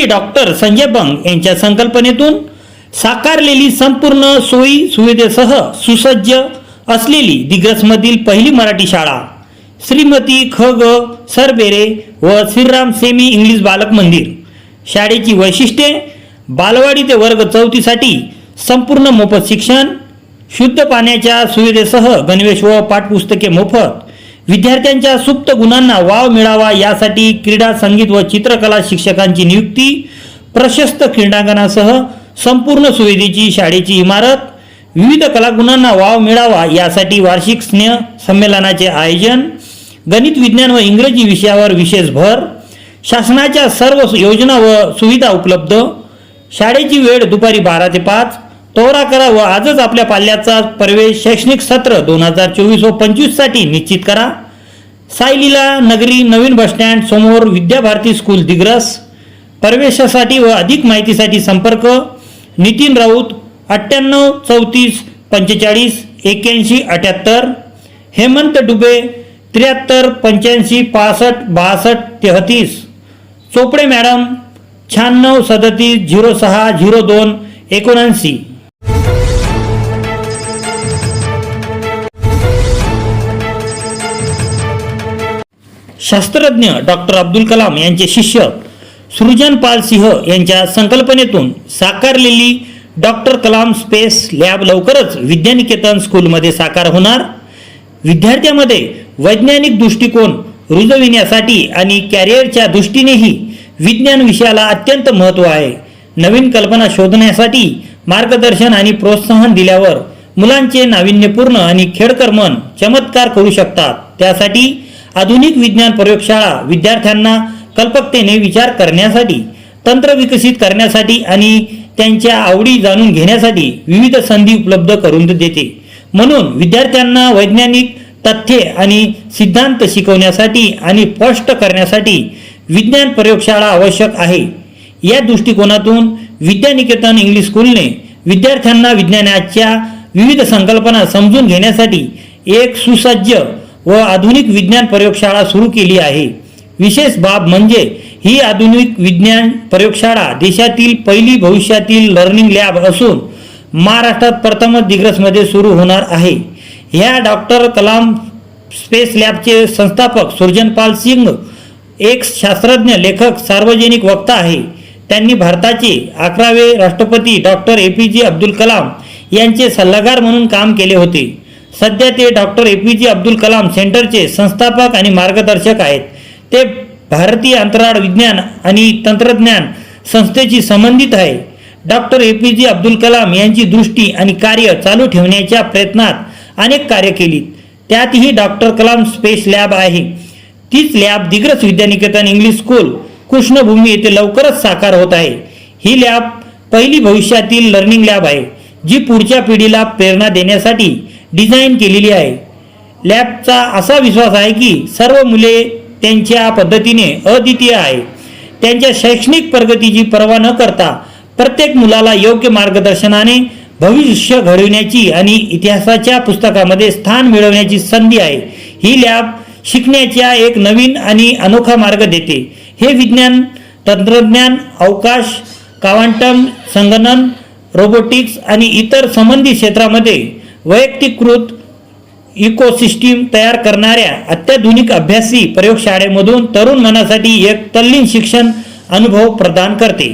Shri doctor Sanjay Bang यांच्या संकल्पनेतून साकारलेली संपूर्ण सोयी सुविधेसह सुसज्ज असलेली दिग्रसमधील पहिली मराठी शाळा श्रीमती ख ग सरबेरे व श्रीराम सेमी इंग्लिश बालक मंदिर. शाळेची वैशिष्ट्ये बालवाडी ते वर्ग चौथीसाठी संपूर्ण मोफत शिक्षण शुद्ध पाण्याच्या सुविधेसह गणवेश व पाठपुस्तके मोफत विद्यार्थ्यांच्या सुप्त गुणांना वाव मिळावा यासाठी क्रीडा संगीत व चित्रकला शिक्षकांची नियुक्ती प्रशस्त क्रीडांगणासह संपूर्ण सुविधेची शाळेची इमारत विविध कलागुणांना वाव मिळावा यासाठी वार्षिक स्नेह संमेलनाचे आयोजन गणित विज्ञान व इंग्रजी विषयावर विशेष भर शासनाच्या सर्व योजना व सुविधा उपलब्ध शाळेची वेळ दुपारी बारा ते पाच तोरा करा व आजच आपल्या पाल्याचा प्रवेश शैक्षणिक सत्र दोन हजार चोवीस व पंचवीससाठी निश्चित करा. सायलीला नगरी नवीन बसस्टँड समोर विद्याभारती स्कूल दिग्रस. प्रवेशासाठी व अधिक माहितीसाठी संपर्क. नितीन राऊत अठ्ठ्याण्णव चौतीस पंचेचाळीस एक्याऐंशी अठ्याहत्तर. हेमंत डुबे त्र्याहत्तर पंच्याऐंशी पासष्ट बासष्ट तेहतीस. चोपडे मॅडम शहाण्णव सदतीस झिरो सहा झिरो दोन एकोणऐंशी. शास्त्रज्ञ डॉक्टर अब्दुल कलाम यांचे शिष्य सृजन पाल सिंह यांच्या संकल्पनेतून साकारलेली डॉक्टर कलाम स्पेस लॅब लवकरच विद्यानिकेतन स्कूलमध्ये साकार होणार. विद्यार्थ्यांमध्ये वैज्ञानिक दृष्टिकोन रुजविण्यासाठी आणि कॅरिअरच्या दृष्टीनेही विज्ञान विषयाला अत्यंत महत्त्व आहे. नवीन कल्पना शोधण्यासाठी मार्गदर्शन आणि प्रोत्साहन दिल्यावर मुलांचे नाविन्यपूर्ण आणि खेळकर मन चमत्कार करू शकतात. त्यासाठी आधुनिक विज्ञान प्रयोगशाळा विद्यार्थ्यांना कल्पकतेने विचार करण्यासाठी तंत्र विकसित करण्यासाठी आणि त्यांच्या आवडी जाणून घेण्यासाठी विविध संधी उपलब्ध करून देते. म्हणून विद्यार्थ्यांना वैज्ञानिक तथ्ये आणि सिद्धांत शिकवण्यासाठी आणि स्पष्ट करण्यासाठी विज्ञान प्रयोगशाळा आवश्यक आहे. या दृष्टिकोनातून विद्यानिकेतन इंग्लिश स्कूलने विद्यार्थ्यांना विज्ञानाच्या विविध संकल्पना समजून घेण्यासाठी एक सुसज्ज व आधुनिक विज्ञान प्रयोगशाळा सुरू केली आहे. विशेष बाब म्हणजे ही आधुनिक विज्ञान प्रयोगशाळा देशातील पहिली भविष्यातील लर्निंग लॅब असून महाराष्ट्रात प्रथमच दिग्रसमध्ये सुरू होणार आहे. ह्या डॉक्टर कलाम स्पेस लॅबचे संस्थापक सुरजनपाल सिंग एक शास्त्रज्ञ लेखक सार्वजनिक वक्ता आहे. त्यांनी भारताचे अकरावे राष्ट्रपती डॉक्टर ए पी जे अब्दुल कलाम यांचे सल्लागार म्हणून काम केले होते. सध्या ते डॉक्टर ए पी जे अब्दुल कलाम सेंटरचे संस्थापक आणि मार्गदर्शक आहेत. ते भारतीय अंतराळ विज्ञान आणि तंत्रज्ञान संस्थेशी संबंधित आहे. डॉक्टर ए पी जे अब्दुल कलाम यांची दृष्टी आणि कार्य चालू ठेवण्याच्या प्रयत्नात अनेक कार्य केली त्यातही डॉक्टर कलाम स्पेस लॅब आहे. तीच lab Digras Vidyaniketan English school Krishnabhumi येथे लवकरच साकार होत आहे. ही लॅब पहिली भविष्यातील लर्निंग लॅब आहे जी पुढच्या पिढीला प्रेरणा देण्यासाठी डिझाईन केलेली आहे. लॅबचा असा विश्वास आहे की सर्व मुले त्यांच्या पद्धतीने अद्वितीय आहे. त्यांच्या शैक्षणिक प्रगतीची पर्वा न करता प्रत्येक मुलाला योग्य मार्गदर्शनाने भविष्य घडविण्याची आणि इतिहासाच्या पुस्तकामध्ये स्थान मिळवण्याची संधी आहे. ही लॅब शिकण्याच्या एक नवीन आणि अनोखा मार्ग देते. हे विज्ञान तंत्रज्ञान अवकाश कावांटम संगणन रोबोटिक्स आणि इतर संबंधित क्षेत्रामध्ये वैयक्तिकृत इकोसिस्टीम तयार करणाऱ्या अत्याधुनिक अभ्यासी प्रयोगशाळेमधून तरुण मनासाठी एक तल्लीन शिक्षण अनुभव प्रदान करते.